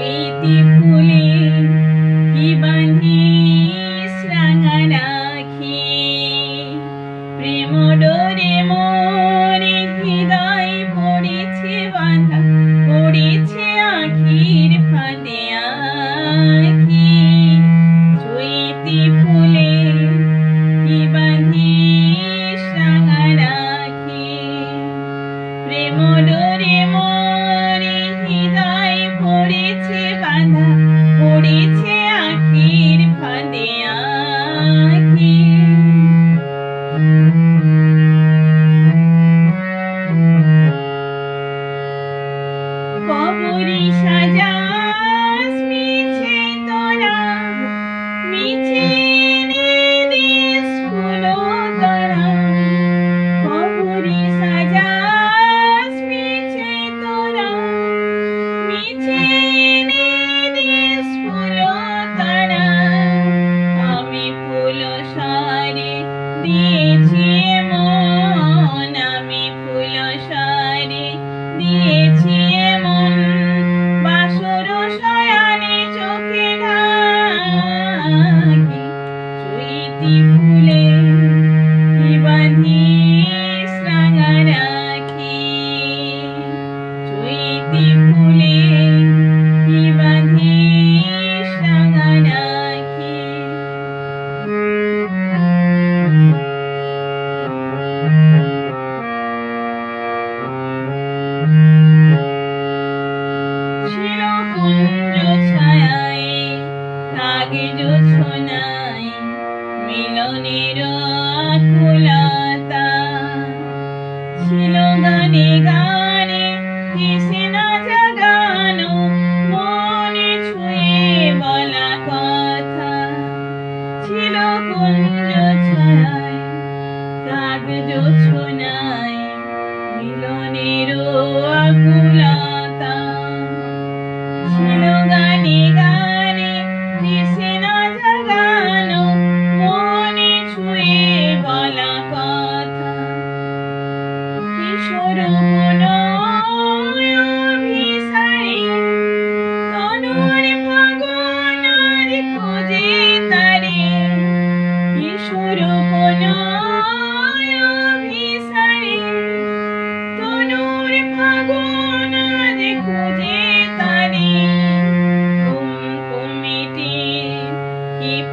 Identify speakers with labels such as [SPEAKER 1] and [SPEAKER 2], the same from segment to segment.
[SPEAKER 1] We Uiti pulih Mm-hmm. রাগের শোনাই মিলনের আকুলতা। ছিল গানে গানে কিসে না জাগানো মনে ছুঁয়ে বলা কথা। ছিল কুঞ্জ ছড়াই কাগজ শোনাই মিলনের আকুলতা। ছিল গানে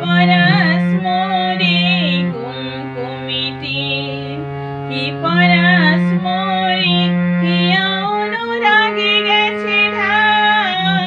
[SPEAKER 1] परस्मरे कुङ्कुमिति हि परस्मरे